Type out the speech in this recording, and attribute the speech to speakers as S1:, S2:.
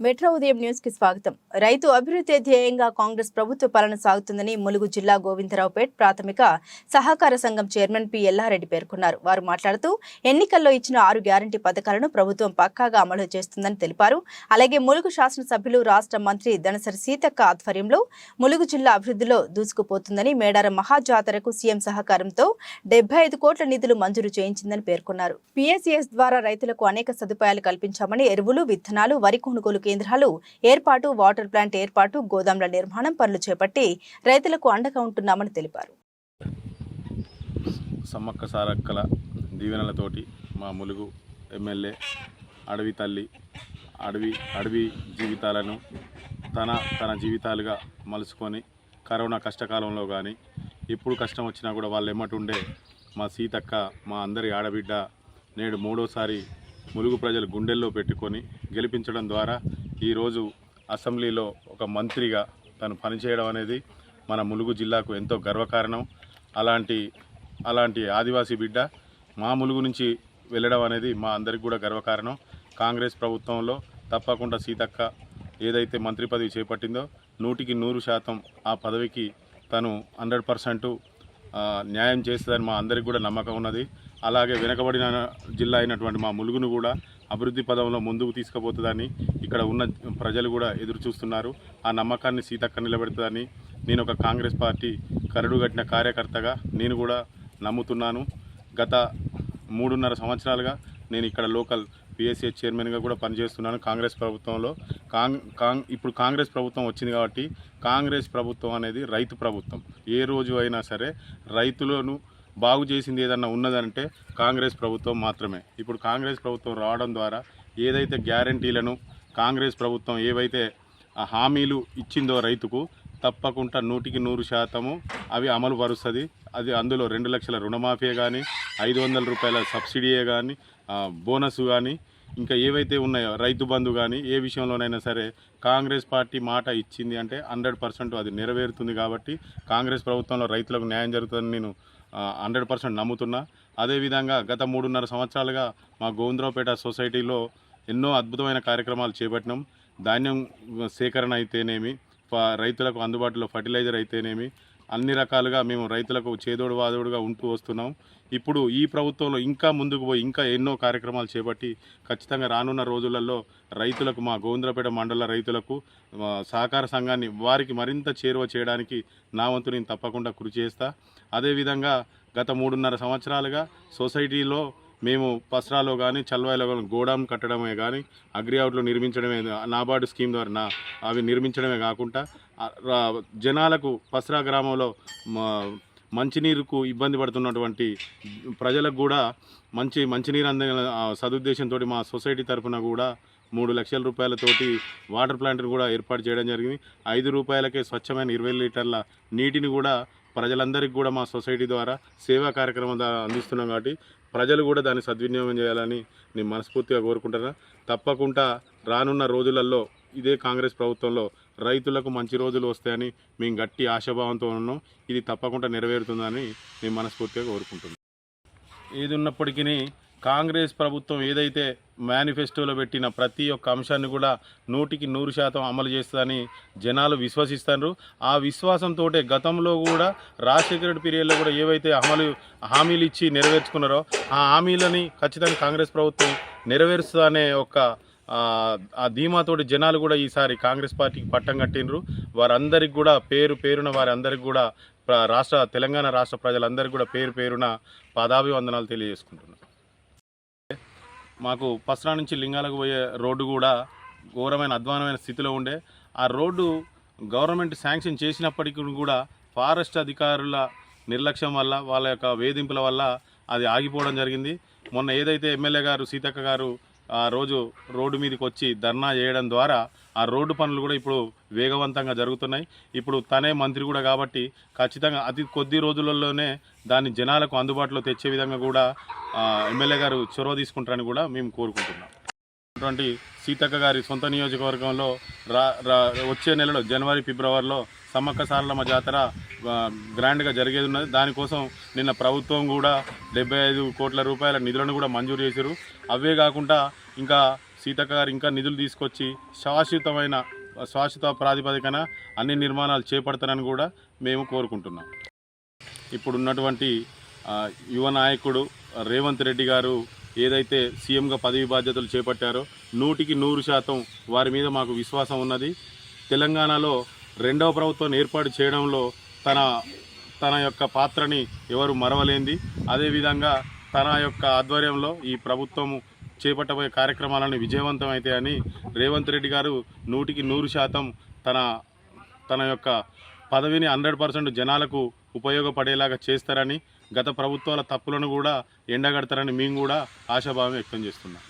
S1: Metro ఉదయం న్యూస్కి స్వాగతం. రైతు అభివృద్ధి ధ్యేయంగా కాంగ్రెస్ ప్రభుత్వ పాలన సాగుతుందని ములుగు జిల్లా గోవిందరావుపేట్ ప్రాథమిక సహకార సంఘం చైర్మన్ పి. ఎల్లారెడ్డి పేర్కొన్నారు. వారు మాట్లాడుతూ ఎన్నికల్లో ఇచ్చిన ఆరు గ్యారంటీ పథకాలను ప్రభుత్వం పక్కాగా అమలు చేస్తుందని తెలిపారు. అలాగే ములుగు శాసనసభ్యులు రాష్ట్ర మంత్రి దనసరి సీతక్క ఆధ్వర్యంలో ములుగు జిల్లా అభివృద్ధిలో దూసుకుపోతుందని మేడారం మహాజాతరకు సీఎం సహకారంతో డెబ్బై ఐదు కోట్ల నిధులు మంజూరు చేయించిందని పేర్కొన్నారు. పిఎస్సిఎస్ ద్వారా రైతులకు అనేక సదుపాయాలు కల్పించామని ఎరువులు విత్తనాలు వరి కొనుగోలు కేంద్రాలు ఏర్పాటు వాటర్ ప్లాంట్ ఏర్పాటు గోదాంల నిర్మాణం పనులు చేపట్టి రైతులకు అండగా ఉంటున్నామని తెలిపారు.
S2: సమ్మక్క సారక్కల దీవెనలతోటి మా ములుగు ఎమ్మెల్యే అడవి తల్లి అడవి అడవి జీవితాలను తన తన జీవితాలుగా మలుచుకొని కరోనా కష్టకాలంలో కానీ ఎప్పుడు కష్టం వచ్చినా కూడా వాళ్ళు ఎమ్మటుండే మా సీతక్క మా అందరి ఆడబిడ్డ నేడు మూడోసారి ములుగు ప్రజలు గుండెల్లో పెట్టుకొని గెలిపించడం ద్వారా ఈరోజు అసెంబ్లీలో ఒక మంత్రిగా తను పనిచేయడం అనేది మన ములుగు జిల్లాకు ఎంతో గర్వకారణం. అలాంటి అలాంటి ఆదివాసీ బిడ్డ మా ములుగు నుంచి వెళ్ళడం అనేది మా అందరికి కూడా గర్వకారణం. కాంగ్రెస్ ప్రభుత్వంలో తప్పకుండా సీతక్క ఏదైతే మంత్రి పదవి చేపట్టిందో నూటికి నూరు శాతం ఆ పదవికి తను హండ్రెడ్ పర్సెంటు న్యాయం చేస్తుందని మా అందరికి కూడా నమ్మకం ఉన్నది. అలాగే వెనుకబడిన జిల్లా అయినటువంటి మా ములుగును కూడా అభివృద్ధి పదంలో ముందుకు తీసుకుపోతుందని ఇక్కడ ఉన్న ప్రజలు కూడా ఎదురు చూస్తున్నారు. ఆ నమ్మకాన్ని సీతక్క నిలబెడుతుందని నేను ఒక కాంగ్రెస్ పార్టీ కరడుగట్టిన కార్యకర్తగా నేను కూడా నమ్ముతున్నాను. గత మూడున్నర సంవత్సరాలుగా నేను ఇక్కడ లోకల్ పిఎస్సీ చైర్మన్గా కూడా పనిచేస్తున్నాను కాంగ్రెస్ ప్రభుత్వంలో. కాంగ్ కాంగ్ ఇప్పుడు కాంగ్రెస్ ప్రభుత్వం వచ్చింది కాబట్టి కాంగ్రెస్ ప్రభుత్వం అనేది రైతు ప్రభుత్వం. ఏ రోజు అయినా సరే రైతులను బాగు చేసింది ఏదన్నా ఉన్నదంటే కాంగ్రెస్ ప్రభుత్వం మాత్రమే. ఇప్పుడు కాంగ్రెస్ ప్రభుత్వం రావడం ద్వారా ఏదైతే గ్యారంటీలను కాంగ్రెస్ ప్రభుత్వం ఏవైతే హామీలు ఇచ్చిందో రైతుకు తప్పకుండా నూటికి నూరు శాతము అవి అమలు పరుస్తుంది. అది అందులో రెండు లక్షల రుణమాఫీ కానీ ఐదు వందల రూపాయల సబ్సిడీయే కానీ బోనస్ కానీ ఇంకా ఏవైతే ఉన్నాయో రైతు బంధు కానీ ఏ విషయంలోనైనా సరే కాంగ్రెస్ పార్టీ మాట ఇచ్చింది అంటే హండ్రెడ్ పర్సెంట్ అది నెరవేరుతుంది కాబట్టి కాంగ్రెస్ ప్రభుత్వంలో రైతులకు న్యాయం జరుగుతుందని నేను హండ్రెడ్ పర్సెంట్ నమ్ముతున్నా. అదేవిధంగా గత మూడున్నర సంవత్సరాలుగా మా గోవిందరావుపేట సొసైటీలో ఎన్నో అద్భుతమైన కార్యక్రమాలు చేపట్టినాం. ధాన్యం సేకరణ అయితేనేమి రైతులకు అందుబాటులో ఫర్టిలైజర్ అయితేనేమి అన్ని రకాలుగా మేము రైతులకు చేదోడు వాదోడుగా ఉంటూ వస్తున్నాం. ఇప్పుడు ఈ ప్రభుత్వంలో ఇంకా ముందుకు పోయి ఇంకా ఎన్నో కార్యక్రమాలు చేపట్టి ఖచ్చితంగా రానున్న రోజులలో రైతులకు మా గోవిందరాపేట మండల రైతులకు సహకార సంఘాన్ని వారికి మరింత చేరువ చేయడానికి నా వంతు నేను తప్పకుండా కృషి చేస్తా. అదేవిధంగా గత మూడున్నర సంవత్సరాలుగా సొసైటీలో మేము పసరాలో కానీ చల్వాయిలో కానీ గోడాం కట్టడమే కానీ అగ్రి అవుట్లో నిర్మించడమే నాబార్డు స్కీమ్ ద్వారా నా అవి నిర్మించడమే కాకుండా జనాలకు పసరా గ్రామంలో మంచినీరుకు ఇబ్బంది పడుతున్నటువంటి ప్రజలకు కూడా మంచి మంచినీరు అంద సదుద్దేశంతో మా సొసైటీ తరఫున కూడా మూడు లక్షల రూపాయలతోటి వాటర్ ప్లాంట్ని కూడా ఏర్పాటు చేయడం జరిగింది. ఐదు రూపాయలకే స్వచ్ఛమైన ఇరవై లీటర్ల నీటిని కూడా ప్రజలందరికీ కూడా మా సొసైటీ ద్వారా సేవా కార్యక్రమం అందిస్తున్నాం కాబట్టి ప్రజలు కూడా దాన్ని సద్వినియోగం చేయాలని నేను మనస్ఫూర్తిగా కోరుకుంటున్నా. తప్పకుండా రానున్న రోజులలో ఇదే కాంగ్రెస్ ప్రభుత్వంలో రైతులకు మంచి రోజులు వస్తాయని మేము గట్టి ఆశాభావంతో ఉన్నాం. ఇది తప్పకుండా నెరవేరుతుందని నేను మనస్ఫూర్తిగా కోరుకుంటున్నాను ఏది ఉన్నప్పటికీ కాంగ్రెస్ ప్రభుత్వం ఏదైతే మేనిఫెస్టోలో పెట్టిన ప్రతి ఒక్క అంశాన్ని కూడా నూటికి నూరు శాతం అమలు చేస్తుందని జనాలు విశ్వసిస్తారు ఆ విశ్వాసంతో గతంలో కూడా రాజశేఖర రెడ్డి పీరియడ్లో కూడా ఏవైతే అమలు హామీలు ఇచ్చి నెరవేర్చుకున్నారో ఆ హామీలని ఖచ్చితంగా కాంగ్రెస్ ప్రభుత్వం నెరవేరుస్తుందనే ఒక ఆ, ధీమాతోటి జనాలు కూడా ఈసారి కాంగ్రెస్ పార్టీకి పట్టం కట్టినరు వారందరికి కూడా పేరు పేరున వారందరికి కూడా రాష్ట్ర తెలంగాణ రాష్ట్ర ప్రజలందరికీ కూడా పేరు పేరున పాదాభివందనాలు తెలియజేసుకుంటున్నాను. మాకు పసరా నుంచి లింగాలకు పోయే రోడ్డు కూడా ఘోరమైన అధ్వానమైన స్థితిలో ఉండే. ఆ రోడ్డు గవర్నమెంట్ శాంక్షన్ చేసినప్పటికీ కూడా ఫారెస్ట్ అధికారుల నిర్లక్ష్యం వల్ల వాళ్ళ యొక్క వేధింపుల వల్ల అది ఆగిపోవడం జరిగింది. మొన్న ఏదైతే ఎమ్మెల్యే గారు సీతక్క గారు రోజు రోడ్డు మీదకి వచ్చి ధర్నా చేయడం ద్వారా ఆ రోడ్డు పనులు కూడా ఇప్పుడు వేగవంతంగా జరుగుతున్నాయి. ఇప్పుడు తనే మంత్రి కూడా కాబట్టి ఖచ్చితంగా అతి కొద్ది రోజులలోనే దాన్ని జనాలకు అందుబాటులో తెచ్చే విధంగా కూడా ఎమ్మెల్యే గారు చొరవ తీసుకుంటారని కూడా మేము కోరుకుంటున్నాం. అటువంటి సీతక్క గారి సొంత నియోజకవర్గంలో రా వచ్చే నెలలో జనవరి ఫిబ్రవరిలో సమ్మక్క సారలమ్మ జాతర గ్రాండ్గా జరిగేది ఉన్నది. దానికోసం నిన్న ప్రభుత్వం కూడా డెబ్బై ఐదు కోట్ల రూపాయల నిధులను కూడా మంజూరు చేశారు. అవే కాకుండా ఇంకా సీతక్క గారు ఇంకా నిధులు తీసుకొచ్చి శాశ్వతమైన శాశ్వత ప్రాతిపదికన అన్ని నిర్మాణాలు చేపడతారని కూడా మేము కోరుకుంటున్నాం. ఇప్పుడున్నటువంటి యువ నాయకుడు రేవంత్ రెడ్డి గారు ఏదైతే సీఎంగా పదవి బాధ్యతలు చేపట్టారో నూటికి నూరు శాతం వారి మీద మాకు విశ్వాసం ఉన్నది. తెలంగాణలో రెండవ ప్రభుత్వం ఏర్పాటు చేయడంలో తన తన యొక్క పాత్రని ఎవరు మరవలేంది. అదేవిధంగా తన యొక్క ఆధ్వర్యంలో ఈ ప్రభుత్వము చేపట్టబోయే కార్యక్రమాలను విజయవంతం అవుతాయని రేవంత్ రెడ్డి గారు నూటికి నూరు శాతం తన తన యొక్క పదవిని హండ్రెడ్ పర్సెంట్ జనాలకు ఉపయోగపడేలాగా చేస్తారని గత ప్రభుత్వాల తప్పులను కూడా ఎండగడతారని మేము కూడా ఆశాభావం వ్యక్తం చేస్తున్నాం.